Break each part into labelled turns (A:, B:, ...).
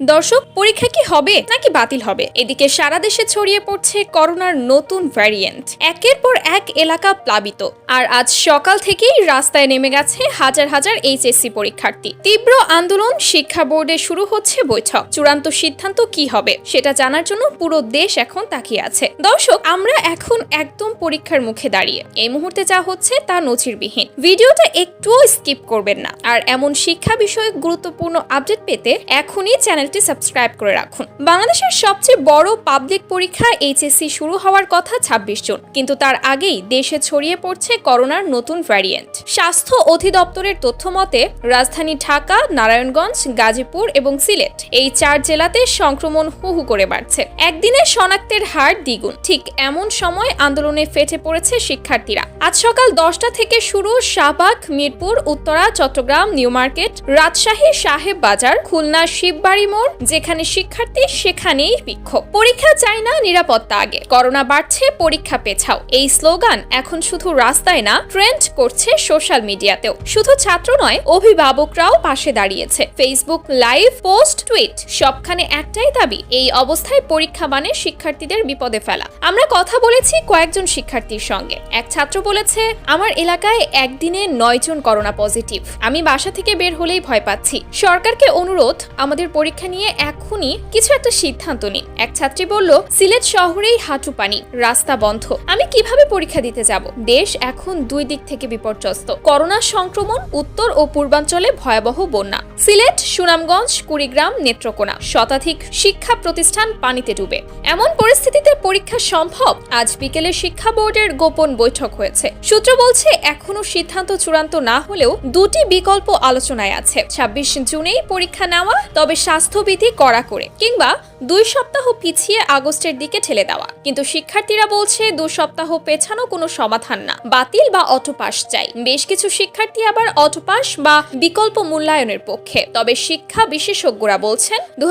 A: দর্শক, পরীক্ষা কি হবে নাকি বাতিল হবে? এদিকে সারা দেশে ছড়িয়ে পড়ছে করোনার নতুন ভ্যারিয়েন্ট একের পর এক এলাকা প্লাবিত। আর আজ সকাল থেকেই রাস্তায় নেমে গেছে হাজার হাজার এইচএসসি পরীক্ষার্থী। তীব্র আন্দোলন শিক্ষা বোর্ডে শুরু হচ্ছে বৈঠক। চূড়ান্ত সিদ্ধান্ত কি হবে সেটা জানার জন্য পুরো দেশ এখন তাকিয়ে আছে। দর্শক, আমরা এখন একদম পরীক্ষার মুখে দাঁড়িয়ে। এই মুহূর্তে যা হচ্ছে তা নজিরবিহীন। ভিডিওটা একটুও স্কিপ করবেন না। আর এমন শিক্ষা বিষয়ক গুরুত্বপূর্ণ আপডেট পেতে এখনই চ্যানেলটি সাবস্ক্রাইব করে রাখুন। বাংলাদেশের সবচেয়ে বড় পাবলিক পরীক্ষা এইচএসসি শুরু হওয়ার কথা ছাব্বিশ জুন, কিন্তু তার আগেই দেশে ছড়িয়ে পড়ছে করোনার নতুন ভ্যারিয়েন্ট। স্বাস্থ্য অধিদপ্তরের তথ্য মতে, রাজধানী ঢাকা, নারায়ণগঞ্জ, গাজীপুর এবং সিলেট এই চার জেলাতে সংক্রমণ হু হু করে বাড়ছে। একদিনে শনাক্তের হার দ্বিগুণ। ঠিক এমন সময় আন্দোলনে ফেটে পড়েছে শিক্ষার্থীরা। আজ সকাল দশটা থেকে শুরু শাহবাগ, মিরপুর, উত্তরা, চট্টগ্রাম, নিউ মার্কেট, রাজশাহী, সাহেব বাজার, খুলনা, শিববাড়ি মোড়, যেখানে শিক্ষার্থী সেখানেই বিক্ষোভ। পরীক্ষা চায় না নিরাপত্তা আগে। করোনা বাড়ছে, পরীক্ষা পেছাও। এই স্লোগান এখন শুধু রাস্তায় না ট্রেন্ড করছে সোশ্যাল মিডিয়াতেও শুধু ছাত্র নয়, অভিভাবকরাও পাশে দাঁড়িয়েছে। ফেসবুক লাইভ পোস্ট টুইট সবখানে একটাই দাবি, এই অবস্থায় পরীক্ষা মানে শিক্ষার্থীদের বিপদে ফেলা। আমরা কথা বলেছি কয়েকজন শিক্ষার্থীর সঙ্গে। এক ছাত্র বলেছে, আমার এলাকায় একদিনে নয়জন করোনা পজিটিভ। আমি বাসা থেকে বের হলেই ভয় পাচ্ছি। সরকারকে অনুরোধ, আমাদের পরীক্ষা নিয়ে এখনই কিছু একটা সিদ্ধান্ত নিন। এক ছাত্রী বলল, সিলেট শহরেই হাঁটু পানি, রাস্তা বন্ধ। আমি কীভাবে পরীক্ষা দিতে যাব? দেশ এখন দুই দিক থেকে বিপর্যস্ত। করোনা সংক্রমণ, উত্তর ও পূর্বাঞ্চলে ভয়াবহ বন্যা। সিলেট, সুনামগঞ্জ, কুড়িগ্রাম, নেত্রকোনা। শতাধিক শিক্ষা প্রতিষ্ঠান পানিতে ডুবে। এমন পরিস্থিতিতে পরীক্ষা সম্ভব? আজ বিকেলে শিক্ষা বোর্ডের গোপন বৈঠক হয়েছে। সূত্র বলছে এখনও সিদ্ধান্ত চূড়ান্ত না হলেও দুটি বিকল্প আলোচনায় আছে। ছাব্বিশ জুনেই পরীক্ষা নেওয়া, তবে স্বাস্থ্যবিধি কড়া করে কিংবা দুই সপ্তাহ পিছিয়ে আগস্টের দিকে ঠেলে দেওয়া। কিন্তু শিক্ষার্থীরা বলছে, দু সপ্তাহ পেছানো কোনো সমাধান না। বাতিল বা অটোপাস চাই। বেশ কিছু শিক্ষার্থী আবার অটোপাস বা বিকল্প মূল্যায়নের পক্ষে। তবে শিক্ষা বিশেষজ্ঞরা বলছেন দু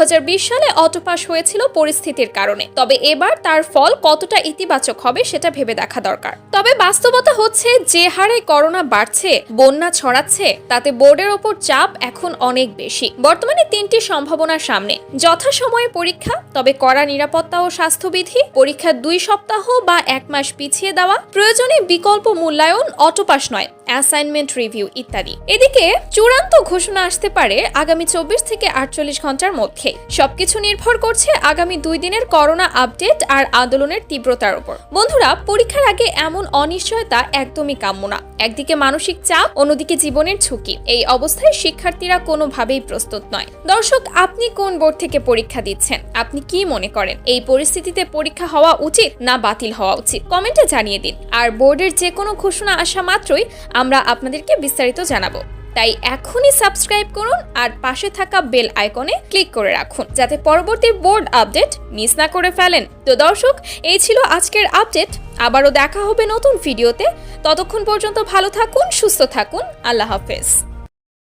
A: সালে অটোপাস হয়েছিল পরিস্থিতির কারণে। তবে এবার তার ফল কতটা ইতিবাচক হবে সেটা ভেবে দেখা দরকার। তবে বাস্তবতা হচ্ছে, যে হারে করোনা বাড়ছে, বন্যা ছড়াচ্ছে, তাতে বোর্ডের ওপর চাপ এখন অনেক বেশি। বর্তমানে তিনটি সম্ভাবনার সামনে। যথাসময়ে পরীক্ষা, তবে কড়া নিরাপত্তা ও স্বাস্থ্যবিধি, পরীক্ষার দুই সপ্তাহ বা এক মাস পিছিয়ে দেওয়া, প্রয়োজনে বিকল্প মূল্যায়ন, অটোপাস নয়। অ্যাসাইনমেন্ট রিভিউ ইত্যাদি। এদিকে চূড়ান্ত ঘোষণা আসতে পারে আগামী চব্বিশ থেকে আটচল্লিশ ঘণ্টার মধ্যে। সবকিছু নির্ভর করছে আগামী দুই দিনের করোনা আপডেট আর আন্দোলনের তীব্রতার উপর। বন্ধুরা, পরীক্ষার আগে এমন অনিশ্চয়তা একদমই কাম্য না। একদিকে মানসিক চাপ, অন্যদিকে জীবনের ঝুঁকি। এই অবস্থায় শিক্ষার্থীরা কোনোভাবেই প্রস্তুত নয়। দর্শক, আপনি কোন বোর্ড থেকে পরীক্ষা দিচ্ছেন? আপনি কি মনে করেন? এই পরিস্থিতিতে পরীক্ষা হওয়া উচিত না বাতিল হওয়া উচিত? কমেন্টে জানিয়ে দিন। আর বোর্ডের যে কোনো ঘোষণা আসা মাত্রই আমরা আপনাদেরকে বিস্তারিত জানাব। তাই এখনই সাবস্ক্রাইব করুন আর পাশে থাকা বেল আইকনে ক্লিক করে রাখুন, যাতে পরবর্তী বোর্ড আপডেট মিস না করে ফেলেন। তো দর্শক, এই ছিল আজকের আপডেট। আবারও দেখা হবে নতুন ভিডিওতে। ততক্ষণ পর্যন্ত ভালো থাকুন, সুস্থ থাকুন। আল্লাহ হাফেজ।